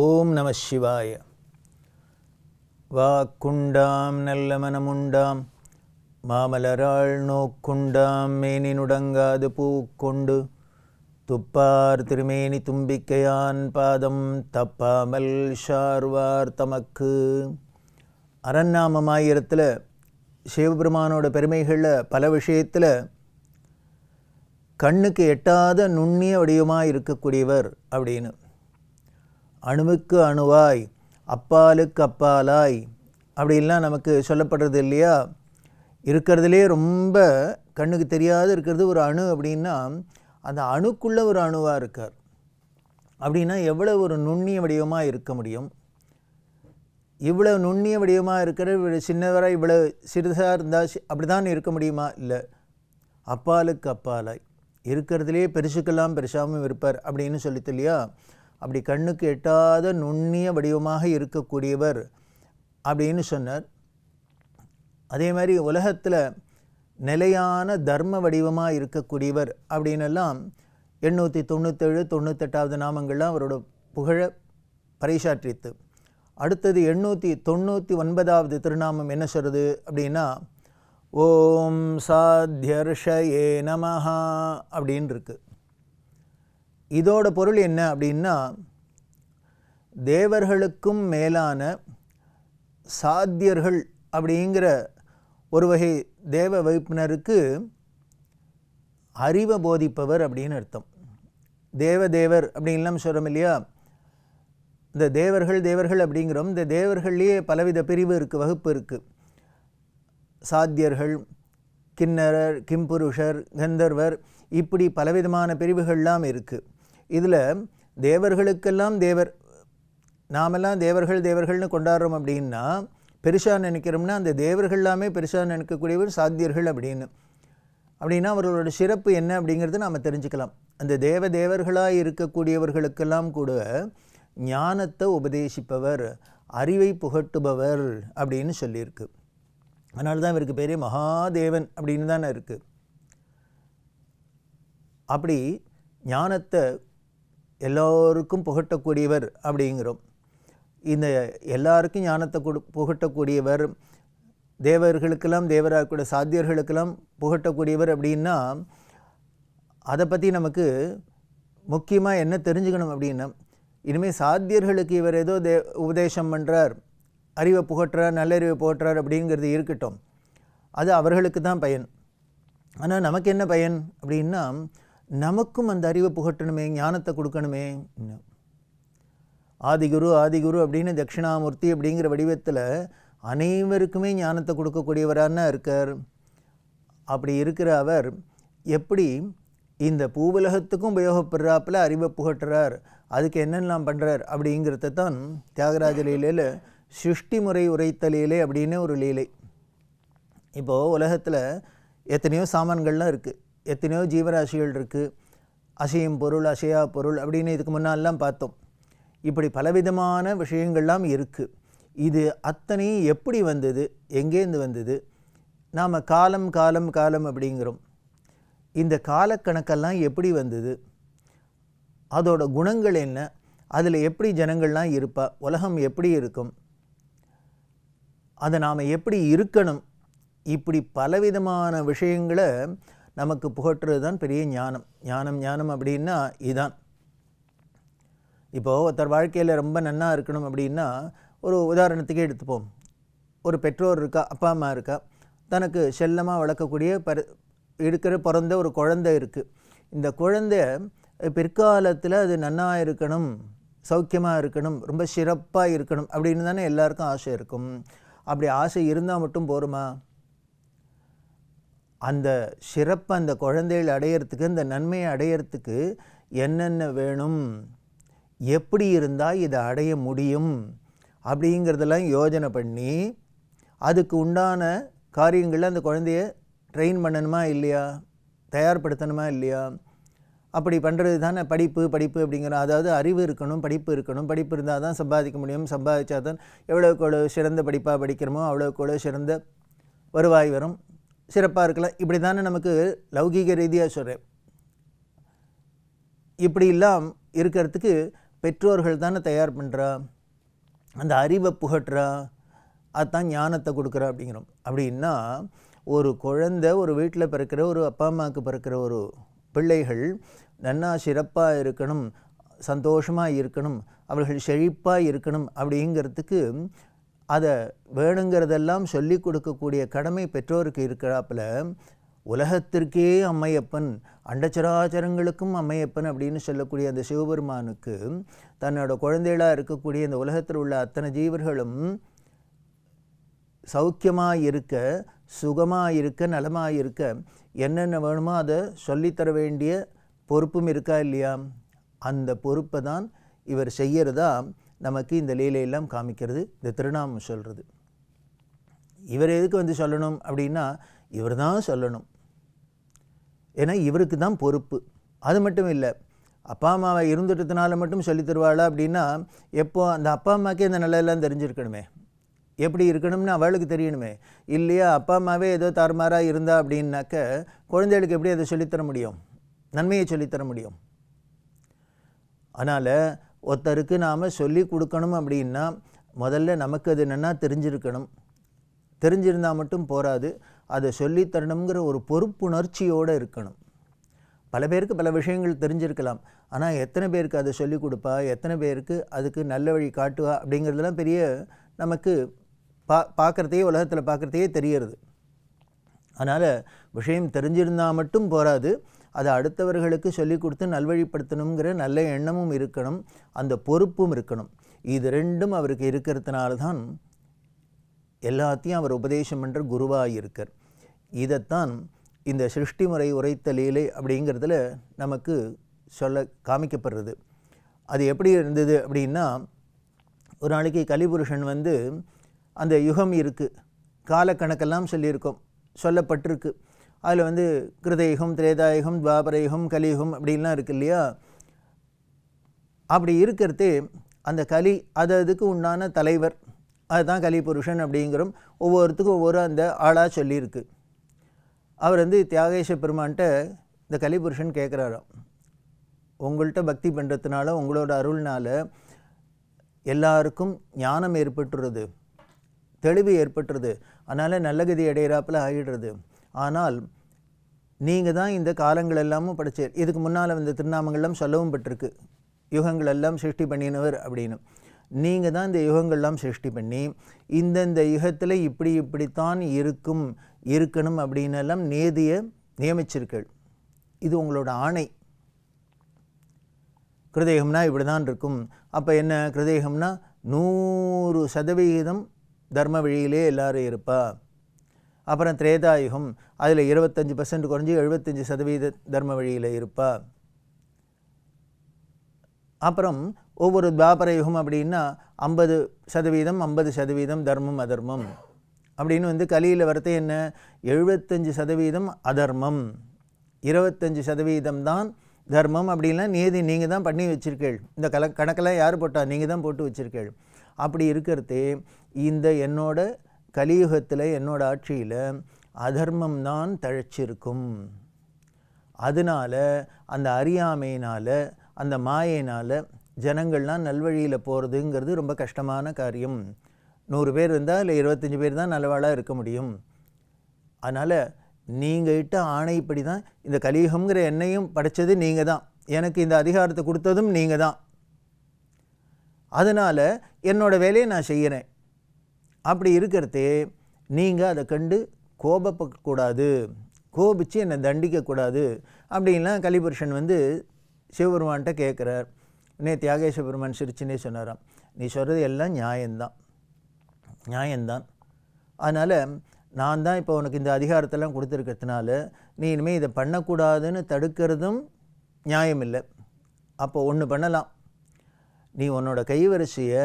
ஓம் நம சிவாய. வாக்குண்டாம் நல்ல மனமுண்டாம். மாமலராள் நோக்குண்டாம் மேனி நுடங்காது பூக்கொண்டு துப்பார் திருமேனி தும்பிக்கையான் பாதம் தப்பாமல் ஷார்வார் தமக்கு. அரண்நாமமாயிரத்தில் சிவபெருமானோட பெருமைகளில் பல விஷயத்தில் கண்ணுக்கு எட்டாத நுண்ணிய வடிவமாக இருக்கக்கூடியவர் அப்படின்னு. அணுவுக்கு அணுவாய் அப்பாலுக்கு அப்பாலாய். அப்படின்லாம் நமக்கு சொல்லப்படுறது இல்லையா? இருக்கிறதுலே ரொம்ப கண்ணுக்கு தெரியாத இருக்கிறது ஒரு அணு அப்படின்னா அந்த அணுக்குள்ளே ஒரு அணுவாக இருக்கார். அப்படின்னா எவ்வளோ ஒரு நுண்ணிய வடிவமாக இருக்க முடியும்? இவ்வளோ நுண்ணிய வடிவமாக இருக்கிற இவ்வளோ சின்னவராக இவ்வளோ சிறிதாக இருந்தால் அப்படி தான் இருக்க முடியுமா? இல்லை. அப்பாலுக்கு அப்பாலாய். இருக்கிறதுலே பெருசுக்கெல்லாம் பெருசாகவும் இருப்பார் அப்படின்னு சொல்லித்து இல்லையா? அப்படி கண்ணுக்கு எட்டாத நுண்ணிய வடிவமாக இருக்கக்கூடியவர் அப்படின்னு சொன்னார். அதே மாதிரி உலகத்தில் நிலையான தர்ம வடிவமாக இருக்கக்கூடியவர் அப்படின்னெல்லாம் எண்ணூற்றி தொண்ணூற்றேழு தொண்ணூத்தெட்டாவது நாமங்கள்லாம் அவரோட புகழ பறைசாற்றித்து அடுத்தது எண்ணூற்றி தொண்ணூற்றி ஒன்பதாவது திருநாமம் என்ன சொல்கிறது அப்படின்னா ஓம் சாத்தியர்ஷயே நமஹா அப்படின்னு இருக்குது இதோட பொருள் என்ன அப்படின்னா தேவர்களுக்கும் மேலான சாத்தியர்கள் அப்படிங்கிற ஒரு வகை தேவ வகுப்பினருக்கு அறிவை போதிப்பவர் அப்படின்னு அர்த்தம். தேவதேவர் அப்படின்லாம் சொல்கிறோம் இல்லையா? இந்த தேவர்கள் தேவர்கள் அப்படிங்கிறோம். இந்த தேவர்கள்லேயே பலவித பிரிவு இருக்குது வகுப்பு இருக்குது சாத்தியர்கள் கிண்ணரர் கிம்புருஷர் கந்தர்வர் இப்படி பலவிதமான பிரிவுகள்லாம் இருக்குது இதில் தேவர்களுக்கெல்லாம் தேவர் நாமெல்லாம் தேவர்கள் தேவர்கள்னு கொண்டாடுறோம் அப்படின்னா பெருசாக நினைக்கிறோம்னா அந்த தேவர்கள் எல்லாமே பெருசாக நினைக்கக்கூடியவர் சாத்தியர்கள் அப்படின்னு. அப்படின்னா அவர்களோட சிறப்பு என்ன அப்படிங்கிறது நாம் தெரிஞ்சுக்கலாம். அந்த தேவ தேவர்களாக இருக்கக்கூடியவர்களுக்கெல்லாம் கூட ஞானத்தை உபதேசிப்பவர் அறிவை புகட்டுபவர் அப்படின்னு சொல்லியிருக்கு. அதனால தான் இவருக்கு பேரே மகாதேவன் அப்படின்னு தானே இருக்குது அப்படி ஞானத்தை எல்லோருக்கும் புகட்டக்கூடியவர் அப்படிங்கிறோம். இந்த எல்லாருக்கும் ஞானத்தை கொடு புகட்டக்கூடியவர் தேவர்களுக்கெல்லாம் தேவராக கூட சாத்தியர்களுக்கெல்லாம் புகட்டக்கூடியவர் அப்படின்னா அதை பற்றி நமக்கு முக்கியமாக என்ன தெரிஞ்சுக்கணும் அப்படின்னா இனிமேல் சாத்தியர்களுக்கு இவர் ஏதோ தே உபதேசம் பண்ணுறார் அறிவை புகட்டுறார் நல்லறிவை புகட்டுறார் அப்படிங்கிறது இருக்கட்டும். அது அவர்களுக்கு தான் பயன். ஆனால் நமக்கு என்ன பயன் அப்படின்னா நமக்கும் அந்த அறிவை புகட்டணுமே ஞானத்தை கொடுக்கணுமே. ஆதிகுரு ஆதிகுரு அப்படின்னு தட்சிணாமூர்த்தி அப்படிங்கிற வடிவத்தில் அனைவருக்குமே ஞானத்தை கொடுக்கக்கூடியவரான இருக்கார். அப்படி இருக்கிற அவர் எப்படி இந்த பூவுலகத்துக்கும் உபயோகப்படுறாப்பில் அறிவை புகட்டுறார் அதுக்கு என்னென்னலாம் பண்ணுறார் அப்படிங்கிறத தான் தியாகராஜ லீலையில் சிருஷ்டி முறை உரைத்த லீலை அப்படின்னு ஒரு லீலை. இப்போது உலகத்தில் எத்தனையோ சாமான்கள்லாம் இருக்குது எத்தனையோ ஜீவராசிகள் இருக்குது அசையும் பொருள் அசையா பொருள் அப்படின்னு இதுக்கு முன்னாலெலாம் பார்த்தோம். இப்படி பலவிதமான விஷயங்கள்லாம் இருக்குது இது அத்தனையும் எப்படி வந்தது? எங்கேருந்து வந்தது? நாம் காலம் காலம் காலம் அப்படிங்கிறோம். இந்த காலக்கணக்கெல்லாம் எப்படி வந்தது? அதோட குணங்கள் என்ன? அதில் எப்படி ஜனங்கள்லாம் இருப்பா? உலகம் எப்படி இருக்கும்? அதை நாம் எப்படி இருக்கணும்? இப்படி பலவிதமான விஷயங்களை நமக்கு புகட்டுறது தான் பெரிய ஞானம். ஞானம் ஞானம் அப்படின்னா இதுதான் இப்போது ஒருத்தர் வாழ்க்கையில் ரொம்ப நன்னாக இருக்கணும் அப்படின்னா ஒரு உதாரணத்துக்கே எடுத்துப்போம். ஒரு பெற்றோர் இருக்கா அப்பா அம்மா இருக்கா தனக்கு செல்லமாக வளர்க்கக்கூடிய பர இருக்கிற பிறந்த ஒரு குழந்தை இருக்குது இந்த குழந்தை பிற்காலத்தில் அது நன்னாக இருக்கணும் சௌக்கியமாக இருக்கணும் ரொம்ப சிறப்பாக இருக்கணும் அப்படின்னு தானே எல்லாருக்கும் ஆசை இருக்கும். அப்படி ஆசை இருந்தால் மட்டும் போருமா? அந்த சிறப்பை அந்த குழந்தைகள் அடையிறதுக்கு அந்த நன்மையை அடையிறதுக்கு என்னென்ன வேணும்? எப்படி இருந்தால் இதை அடைய முடியும்? அப்படிங்கிறதெல்லாம் யோஜனை பண்ணி அதுக்கு உண்டான காரியங்களில் அந்த குழந்தைய ட்ரெயின் பண்ணணுமா இல்லையா? தயார்படுத்தணுமா இல்லையா? அப்படி பண்ணுறது தானே படிப்பு படிப்பு அப்படிங்கிற அதாவது அறிவு இருக்கணும் படிப்பு இருக்கணும். படிப்பு இருந்தால் தான் சம்பாதிக்க முடியும். சம்பாதிச்சா தான் எவ்வளோக்கு எவ்வளோ சிறந்த படிப்பாக படிக்கிறோமோ அவ்வளோக்கு எவ்வளோ சிறந்த வருவாய் வரும். சிறப்பாக இருக்கலாம். இப்படி தானே நமக்கு லௌகீக ரீதியாக சொல்கிறேன் இப்படி எல்லாம் இருக்கிறதுக்கு பெற்றோர்கள் தானே தயார் பண்ணுறா அந்த அறிவை புகட்டுறா? அதுதான் ஞானத்தை கொடுக்குறா அப்படிங்கிறோம். அப்படின்னா ஒரு குழந்தை ஒரு வீட்டில் பிறக்கிற ஒரு அப்பா அம்மாவுக்கு பிறக்கிற ஒரு பிள்ளைகள் நன்னா சிறப்பாக இருக்கணும் சந்தோஷமாக இருக்கணும் அவர்கள் செழிப்பாக இருக்கணும் அப்படிங்கிறதுக்கு அதை வேணுங்கிறதெல்லாம் சொல்லி கொடுக்கக்கூடிய கடமை பெற்றோருக்கு இருக்கிறாப்புல உலகத்திற்கே அம்மையப்பன் அண்டச்சராச்சரங்களுக்கும் அம்மையப்பன் அப்படின்னு சொல்லக்கூடிய அந்த சிவபெருமானுக்கு தன்னோட குழந்தைகளாக இருக்கக்கூடிய இந்த உலகத்தில் உள்ள அத்தனை ஜீவர்களும் சௌக்கியமாக இருக்க சுகமாக இருக்க நலமாக இருக்க என்னென்ன வேணுமோ அதை சொல்லித்தர வேண்டிய பொறுப்பும் இருக்கா இல்லையா? அந்த பொறுப்பை தான் இவர் செய்யறதா நமக்கு இந்த லீலையெல்லாம் காமிக்கிறது இந்த திருநாமம் சொல்கிறது இவர் எதுக்கு வந்து சொல்லணும் அப்படின்னா இவர் தான் சொல்லணும். ஏன்னா இவருக்கு தான் பொறுப்பு. அது மட்டும் இல்லை அப்பா அம்மாவை இருந்துட்டதுனால மட்டும் சொல்லித் தருவாளா அப்படின்னா எப்போ அந்த அப்பா அம்மாக்கே இந்த நல்லதெல்லாம் தெரிஞ்சிருக்கணுமே. எப்படி இருக்கணும்னு அவளுக்கு தெரியணுமே. இல்லையா அப்பா அம்மாவே ஏதோ தாறுமாறாக இருந்தா அப்படின்னாக்க குழந்தைகளுக்கு எப்படி அதை சொல்லித்தர முடியும்? நன்மையை சொல்லித்தர முடியும். அதனால் ஒருத்தருக்கு நாம் சொல்லி கொடுக்கணும் அப்படின்னா முதல்ல நமக்கு அது என்னென்னா தெரிஞ்சிருக்கணும். தெரிஞ்சிருந்தால் மட்டும் போகாது அதை சொல்லித்தரணுங்கிற ஒரு பொறுப்புணர்ச்சியோடு இருக்கணும். பல பேருக்கு பல விஷயங்கள் தெரிஞ்சிருக்கலாம். ஆனால் எத்தனை பேருக்கு அதை சொல்லிக் கொடுப்பா? எத்தனை பேருக்கு அதுக்கு நல்ல வழி காட்டுவா? அப்படிங்கிறதுலாம் பெரிய நமக்கு பா பார்க்குறதையே உலகத்தில் பார்க்குறதையே தெரியறது அதனால் விஷயம் தெரிஞ்சிருந்தால் மட்டும் போகாது அதை அடுத்தவர்களுக்கு சொல்லிக் கொடுத்து நல்வழிப்படுத்தணுங்கிற நல்ல எண்ணமும் இருக்கணும் அந்த பொறுப்பும் இருக்கணும். இது ரெண்டும் அவருக்கு இருக்கிறதுனால தான் எல்லாத்தையும் அவர் உபதேசம் என்ற குருவாக இருக்கார். இதைத்தான் இந்த சிருஷ்டி முறை உரைத்த லீலை அப்படிங்கிறதுல நமக்கு சொல்ல காமிக்கப்படுறது. அது எப்படி இருந்தது அப்படின்னா ஒரு நாளைக்கு கலிபுருஷன் வந்து அந்த யுகம் இருக்குது காலக்கணக்கெல்லாம் சொல்லியிருக்கோம் சொல்லப்பட்டிருக்கு. அதில் வந்து கிருதயுகம் திரேதாயுகம் துவாபரயுகம் கலியுகம் அப்படின்லாம் இருக்கு இல்லையா? அப்படி இருக்கிறது அந்த கலி அது அதுக்கு உண்டான தலைவர். அதுதான் கலிபுருஷன் அப்படிங்கிறோம். ஒவ்வொருத்துக்கும் ஒவ்வொரு அந்த ஆளாக சொல்லியிருக்கு. அவர் வந்து தியாகேஷ பெருமான்கிட்ட இந்த கலிபுருஷன் கேட்குறாராம் உங்கள்கிட்ட பக்தி பண்ணுறதுனால உங்களோட அருள்னால் எல்லாருக்கும் ஞானம் ஏற்பட்டுறது தெளிவு ஏற்பட்டுறது அதனால் நல்லகதி அடையிறாப்பில் ஆகிடுறது ஆனால் நீங்கள் தான் இந்த காலங்கள் எல்லாமும் படிச்சு இதுக்கு முன்னால் வந்த திருநாமங்கள்லாம் சொல்லவும் பட்டிருக்கு. யுகங்கள் எல்லாம் சிருஷ்டி பண்ணினவர் அப்படின்னு. நீங்கள் தான் இந்த யுகங்கள்லாம் சிருஷ்டி பண்ணி இந்தந்த யுகத்தில் இப்படி இப்படித்தான் இருக்கும் இருக்கணும் அப்படின்னு எல்லாம் நேதியை நியமிச்சிருக்கள். இது உங்களோட ஆணை. கிருதேகம்னா இப்படி தான் இருக்கும். அப்போ என்ன கிருதேகம்னா நூறு சதவிகிதம் தர்ம வழியிலே எல்லாரும் இருப்பா. அப்புறம் திரேதாயுகம் அதில் இருபத்தஞ்சி பர்சன்ட் குறைஞ்சி எழுபத்தஞ்சி சதவீத தர்ம வழியில் இருப்பா. அப்புறம் ஒவ்வொரு துவாபர யுகம் அப்படின்னா ஐம்பது சதவீதம் ஐம்பது சதவீதம் தர்மம் அதர்மம். அப்படின்னு வந்து கலியில் வரது என்ன? எழுபத்தஞ்சு சதவீதம் அதர்மம். இருபத்தஞ்சி சதவீதம் தான் தர்மம் அப்படின்லாம் நேதி நீங்கள் தான் பண்ணி வச்சிருக்கீள். இந்த கல கணக்கெல்லாம் யார் போட்டா? நீங்கள் தான் போட்டு வச்சிருக்கீள். அப்படி இருக்கிறதே இந்த என்னோட கலியுகத்தில் என்னோட ஆட்சியில் அதர்மம் தான் தழைச்சிருக்கும். அதனால் அந்த அறியாமையினால் அந்த மாயினால் ஜனங்கள்லாம் நல்வழியில் போகிறதுங்கிறது ரொம்ப கஷ்டமான காரியம். நூறு பேர் இருந்தால் இல்லை இருபத்தஞ்சி பேர் தான் நல்லவாளாக இருக்க முடியும். அதனால் நீங்கள் இட்ட ஆணைப்படி தான் இந்த கலியுகம்ங்கிற எண்ணையும் படைச்சது நீங்கள் தான். எனக்கு இந்த அதிகாரத்தை கொடுத்ததும் நீங்கள் தான். அதனால் என்னோடய வேலையை நான் செய்கிறேன் அப்படி இருக்கிறதே நீங்கள் அதை கண்டு கோபப்படக்கூடாது. கோபித்து என்னை தண்டிக்கக்கூடாது. அப்படின்லாம் கலிபுருஷன் வந்து சிவபெருமான்கிட்ட கேட்குறார். உடனே தியாகேச பெருமான் சிரிச்சுனே சொன்னாராம். நீ சொல்கிறது எல்லாம் நியாயம்தான் நியாயம்தான் அதனால் நான் தான் இப்போ உனக்கு இந்த அதிகாரத்தெல்லாம் கொடுத்துருக்கிறதுனால நீ இனிமேல் இதை பண்ணக்கூடாதுன்னு தடுக்கிறதும் நியாயம் இல்லை அப்போ ஒன்று பண்ணலாம். நீ உன்னோட கைவரிசையை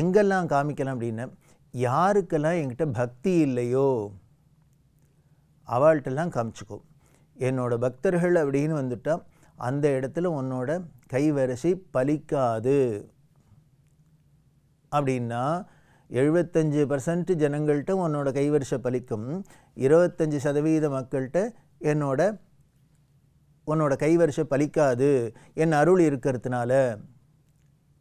எங்கெல்லாம் காமிக்கலாம் அப்படின்னு யாருக்கெல்லாம் என்கிட்ட பக்தி இல்லையோ அவள்கிட்டலாம் காமிச்சுக்கோ. என்னோட பக்தர்கள் அப்படின்னு வந்துட்டால் அந்த இடத்துல உன்னோட கைவரிசை பலிக்காது. அப்படின்னா எழுபத்தஞ்சு பர்சன்ட் ஜனங்கள்கிட்ட உன்னோட கைவரிசை பலிக்கும். இருபத்தஞ்சி சதவீத மக்கள்கிட்ட என்னோட உன்னோட கைவரிசை பலிக்காது. என் அருள் இருக்கிறதுனால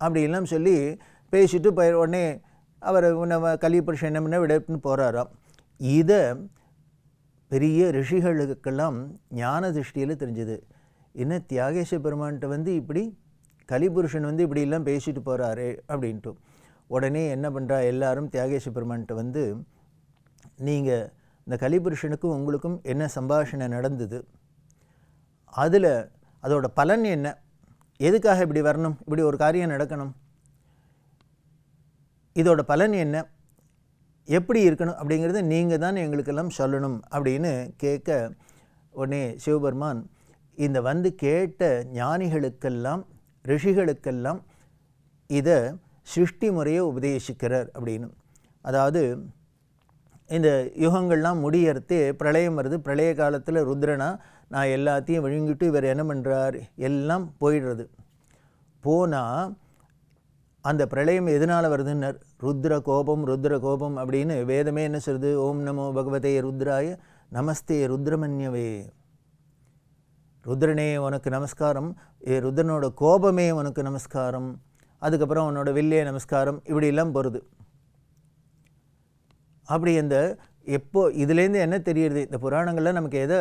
அப்படின்லாம் சொல்லி பேசிட்டு போய் உடனே அவர் நம்ம கலிபுருஷன் என்ன பண்ண விடப்புன்னு போகிறாராம் இதை பெரிய ரிஷிகளுக்கெல்லாம் ஞான திருஷ்டியில் தெரிஞ்சுது. என்ன தியாகேஷ பெருமான்கிட்ட வந்து இப்படி கலிபுருஷன் வந்து இப்படிலாம் பேசிட்டு போகிறாரே அப்படின்ட்டு. உடனே என்ன பண்ணுறா எல்லாரும் தியாகேஷ பெருமான்கிட்ட வந்து நீங்கள் இந்த கலிபுருஷனுக்கும் உங்களுக்கும் என்ன சம்பாஷணை நடந்தது? அதில் அதோட பலன் என்ன? எதுக்காக இப்படி வரணும்? இப்படி ஒரு காரியம் நடக்கணும்? இதோட பலன் என்ன? எப்படி இருக்கணும் அப்படிங்கிறத நீங்கள் தான் எங்களுக்கெல்லாம் சொல்லணும் அப்படின்னு கேட்க உடனே சிவபெருமான் இந்த வந்து கேட்ட ஞானிகளுக்கெல்லாம் ரிஷிகளுக்கெல்லாம் இதை சிருஷ்டி முறையை உபதேசிக்கிறார் அப்படின்னு. அதாவது இந்த யுகங்கள்லாம் முடியறது பிரளயம் வருது. பிரளய காலத்தில் ருத்ரனா நான் எல்லாத்தையும் விழுங்கிட்டு இவர் என்ன பண்ணுறார் எல்லாம் போயிடுறது. போனால் அந்த பிரளயம் எதனால் வருதுன்னர் ருத்ர கோபம் ருத்ர கோபம் அப்படின்னு வேதமே என்ன சொல்லுது? ஓம் நமோ பகவதே ருத்ராய நமஸ்தே ருத்ரமன்யவே. ருத்ரனே உனக்கு நமஸ்காரம். ஏ ருத்ரனோட கோபமே உனக்கு நமஸ்காரம். அதுக்கப்புறம் உன்னோட வில்லே நமஸ்காரம். இப்படியெல்லாம் போகிறது அப்படி அந்த எப்போ இதுலேருந்து என்ன தெரியுது? இந்த புராணங்களில் நமக்கு எதை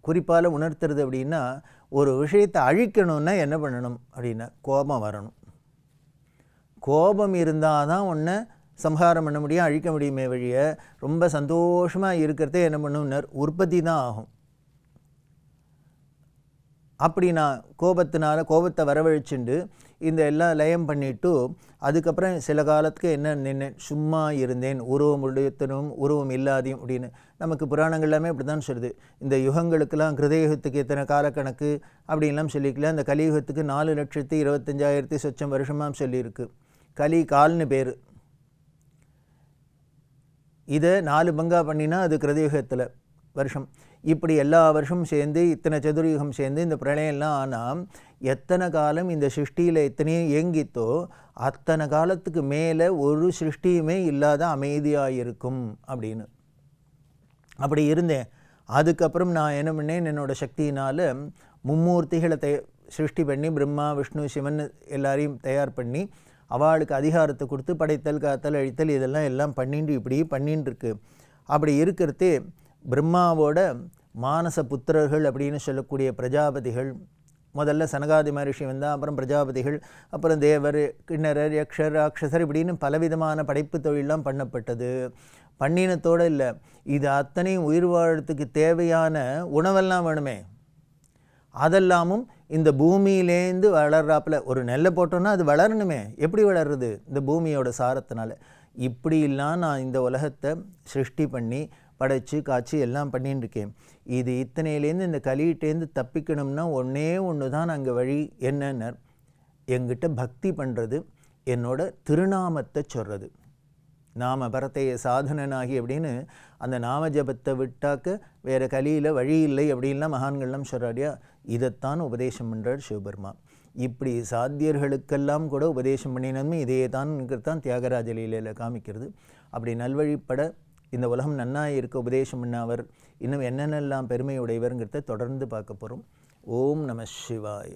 குறிப்பால் உணர்த்துறது அப்படின்னா ஒரு விஷயத்தை அழிக்கணும்னா என்ன பண்ணணும் அப்படின்னா கோபம் வரணும். கோபம் இருந்தால் தான் ஒன்று சம்ஹாரம் பண்ண முடியும் அழிக்க முடியுமே வழிய. ரொம்ப சந்தோஷமாக இருக்கிறதே என்ன பண்ணும்னர்? உற்பத்தி தான் ஆகும். அப்படி நான் கோபத்தினால கோபத்தை வரவழைச்சுண்டு இந்த எல்லாம் லயம் பண்ணிவிட்டு அதுக்கப்புறம் சில காலத்துக்கு என்ன நின்று சும்மா இருந்தேன். உருவம் உடையத்தனும் உருவம் இல்லாதையும் அப்படின்னு. நமக்கு புராணங்கள் எல்லாமே இப்படி தான் சொல்லுது. இந்த யுகங்களுக்கெல்லாம் கிருதயுகத்துக்கு எத்தனை காலக்கணக்கு? அப்படின்லாம் சொல்லிக்கலாம் இந்த கலியுகத்துக்கு நாலு லட்சத்தி இருபத்தஞ்சாயிரத்தி சொச்சம் வருஷமாக சொல்லியிருக்கு. கலி கால்னு பேர். இதை நாலு பங்கா பண்ணினா அது கிருதயுகத்தில் வருஷம். இப்படி எல்லா வருஷமும் சேர்ந்து இத்தனை சதுர்யுகம் சேர்ந்து இந்த பிரளயம்லாம் ஆனால் எத்தனை காலம் இந்த சிருஷ்டியில் எத்தனையும் இயங்கித்தோ அத்தனை காலத்துக்கு மேலே ஒரு சிருஷ்டியுமே இல்லாத அமைதியாக இருக்கும் அப்படின்னு. அப்படி இருந்தேன். அதுக்கப்புறம் நான் என்ன பண்ணேன் என்னோடய சக்தியினால் மும்மூர்த்திகளை தய சிருஷ்டி பண்ணி பிரம்மா விஷ்ணு சிவன் எல்லாரையும் தயார் பண்ணி அவளுக்கு அதிகாரத்தை கொடுத்து படைத்தல் காத்தல் அழித்தல் இதெல்லாம் எல்லாம் பண்ணிட்டு இப்படி பண்ணின்னு இருக்கு அப்படி இருக்கிறதே பிரம்மாவோட மானச புத்திரர்கள் அப்படின்னு சொல்லக்கூடிய பிரஜாபதிகள் முதல்ல சனகாதி மகரிஷி வந்தால் அப்புறம் பிரஜாபதிகள் அப்புறம் தேவர் கிண்ணறர் யக்ஷர் ராட்சசர் இப்படின்னு பலவிதமான படைப்பு தொழிலெலாம் பண்ணப்பட்டது. பண்ணினத்தோடு இல்லை. இது அத்தனையும் உயிர் வாழறதுக்கு தேவையான உணவெல்லாம் வேணுமே. அதெல்லாமும் இந்த பூமியிலேருந்து வளர்றாப்புல ஒரு நெல்லை போட்டோன்னா அது வளரணுமே. எப்படி வளருது இந்த பூமியோட சாரத்தினால? இப்படிலாம் நான் இந்த உலகத்தை சிருஷ்டி பண்ணி படைச்சு காய்ச்சி எல்லாம் பண்ணின்னு இருக்கேன் இது இத்தனையிலேருந்து இந்த கலியிட்டேருந்து தப்பிக்கணும்னா ஒன்றே ஒன்று தான் அங்கே வழி என்னன்னர். எங்கிட்ட பக்தி பண்ணுறது என்னோட திருநாமத்தை சொல்கிறது நாம பரத்தைய சாதனனாகி அப்படின்னு அந்த நாம ஜபத்தை விட்டாக்க வேறு கலியில் வழி இல்லை அப்படின்லாம் மகான்கள்லாம் சொல்கிறாடியா இதைத்தான் உபதேசம் பண்ணுறார் சிவபெருமா இப்படி சாத்தியர்களுக்கெல்லாம் கூட உபதேசம் பண்ணினதுமே இதே தான் தான் தியாகராஜ லீலையில் காமிக்கிறது. அப்படி நல்வழிப்பட இந்த உலகம் நன்னாய் இருக்க உபதேசம் பண்ணவர் இன்னும் என்னென்னலாம் பெருமையுடையவருங்கிறத தொடர்ந்து பார்க்க போகிறோம் ஓம் நம சிவாய.